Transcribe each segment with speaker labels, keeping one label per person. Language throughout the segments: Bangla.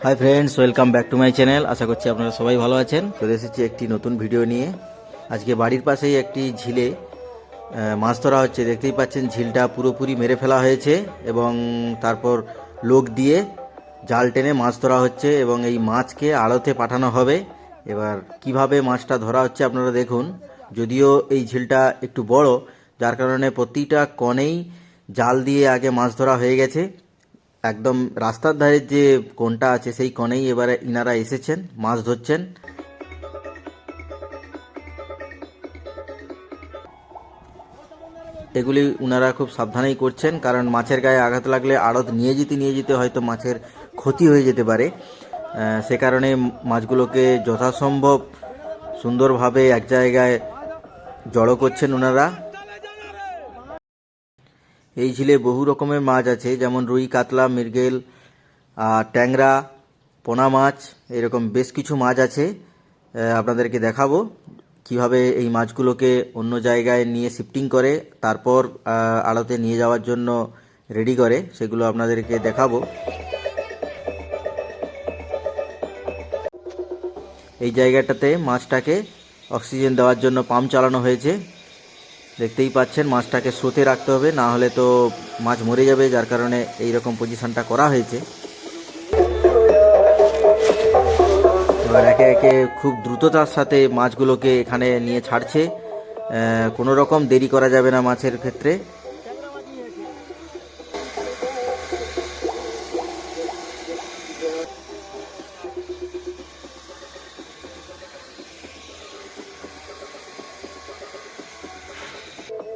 Speaker 1: Friends welcome back to my channel আশা করছি আপনারা সবাই ভালো আছেন। চলে এসেছি একটি নতুন ভিডিও নিয়ে। আজকে বাড়ির পাশেই একটি ঝিলে মাছ ধরা হচ্ছে। দেখতেই পাচ্ছেন ঝিলটা পুরোপুরি মেরে ফেলা হয়েছে এবং তারপর লোক দিয়ে জাল টেনে মাছ ধরা হচ্ছে এবং এই মাছকে আড়তে পাঠানো হবে। এবার কীভাবে মাছটা ধরা হচ্ছে আপনারা দেখুন। যদিও এই ঝিলটা একটু বড়, যার কারণে প্রতিটা কনেই জাল দিয়ে আগে মাছ ধরা হয়ে গেছে। একদম রাস্তার ধারে যে কোনটা আছে, সেই কনেই এবারে ইনারা এসেছেন, মাছ ধরছেন। এগুলি উনারা খুব সাবধানেই করছেন, কারণ মাছের গায়ে আঘাত লাগলে আড়ত নিয়ে যেতে নিয়ে যেতে হয়তো মাছের ক্ষতি হয়ে যেতে পারে। সে কারণে মাছগুলোকে যথাসম্ভব সুন্দরভাবে এক জায়গায় জড়ো করছেন ওনারা এই ঝিলে বহু রকমের মাছ আছে, যেমন রুই, কাতলা, মৃগেল ট্যাংরা, পোনা মাছ, এরকম বেশ কিছু মাছ আছে। আপনাদেরকে দেখাবো কীভাবে এই মাছগুলোকে অন্য জায়গায় নিয়ে শিফটিং করে, তারপর আড়তে নিয়ে যাওয়ার জন্য রেডি করে, সেগুলো আপনাদেরকে দেখাবো। এই জায়গাটাতে মাছটাকে অক্সিজেন দেওয়ার জন্য পাম্প চালানো হয়েছে। দেখতেই পাচ্ছেন, মাছটাকে স্রোতে রাখতে হবে, না হলে তো মাছ মরে যাবে, যার কারণে এই রকম পজিশনটা করা হয়েছে। এবার একে একে খুব দ্রুততার সাথে মাছগুলোকে এখানে নিয়ে ছাড়ছে। কোনো রকম দেরি করা যাবে না মাছের ক্ষেত্রে।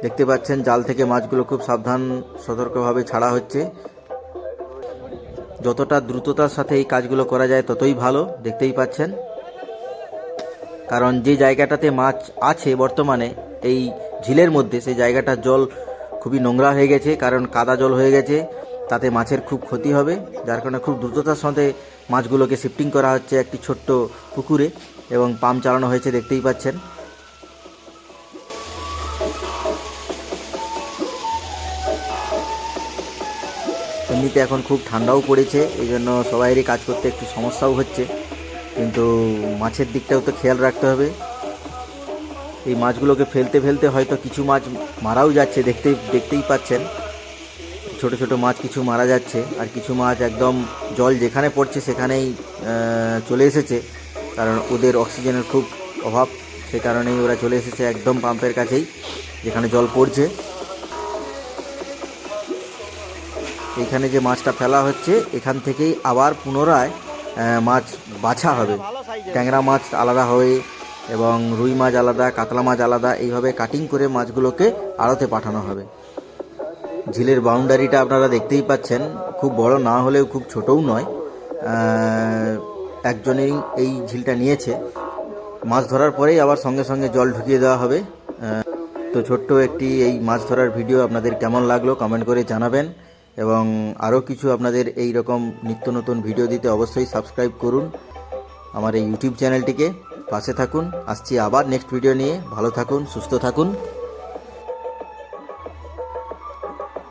Speaker 1: দেখতে পাচ্ছেন, জাল থেকে মাছগুলো খুব সাবধান, সতর্কভাবে ছাড়া হচ্ছে। যতটা দ্রুততার সাথে এই কাজগুলো করা যায়, ততই ভালো, দেখতেই পাচ্ছেন। কারণ যে জায়গাটাতে মাছ আছে বর্তমানে, এই ঝিলের মধ্যে, সেই জায়গাটার জল খুবই নোংরা হয়ে গেছে, কারণ কাদা জল হয়ে গেছে, তাতে মাছের খুব ক্ষতি হবে। যার কারণে খুব দ্রুততার সাথে মাছগুলোকে শিফটিং করা হচ্ছে একটি ছোট্ট পুকুরে, এবং পাম্প চালানো হয়েছে, দেখতেই পাচ্ছেন। এমনিতে এখন খুব ঠান্ডাও পড়েছে এই জন্য সবাইয়েরই কাজ করতে একটু সমস্যাও হচ্ছে। কিন্তু মাছের দিকটাও তো খেয়াল রাখতে হবে। এই মাছগুলোকে ফেলতে ফেলতে হয়তো কিছু মাছ মারাও যাচ্ছে, দেখতেই দেখতেই পাচ্ছেন। ছোট ছোট মাছ কিছু মারা যাচ্ছে, আর কিছু মাছ একদম জল যেখানে পড়ছে সেখানেই চলে এসেছে। কারণ ওদের অক্সিজেনের খুব অভাব, সে কারণেই ওরা চলে এসেছে একদম পাম্পের কাছেই, যেখানে জল পড়ছে। এখানে যে মাছটা ফেলা হচ্ছে, এখান থেকেই আবার পুনরায় মাছ বাছা হবে। ট্যাংরা মাছ আলাদা হয়ে এবং রুই মাছ আলাদা, কাতলা মাছ আলাদা, এইভাবে কাটিং করে মাছগুলোকে আড়তে পাঠানো হবে। ঝিলের বাউন্ডারিটা আপনারা দেখতেই পাচ্ছেন, খুব বড় না হলেও খুব ছোটও নয়। একজনেই এই ঝিলটা নিয়েছে। মাছ ধরার পরেই আবার সঙ্গে সঙ্গে জল ঢুকিয়ে দেওয়া হবে। তো ছোট্ট একটি এই মাছ ধরার ভিডিও আপনাদের কেমন লাগল কমেন্ট করে জানাবেন। এবং আরও কিছু আপনাদের এই রকম নিত্য নতুন ভিডিও দিতে অবশ্যই সাবস্ক্রাইব করুন আমার এই ইউটিউব চ্যানেলটিকে পাশে থাকুন। আসছি আবার নেক্সট ভিডিও নিয়ে। ভালো থাকুন, সুস্থ থাকুন।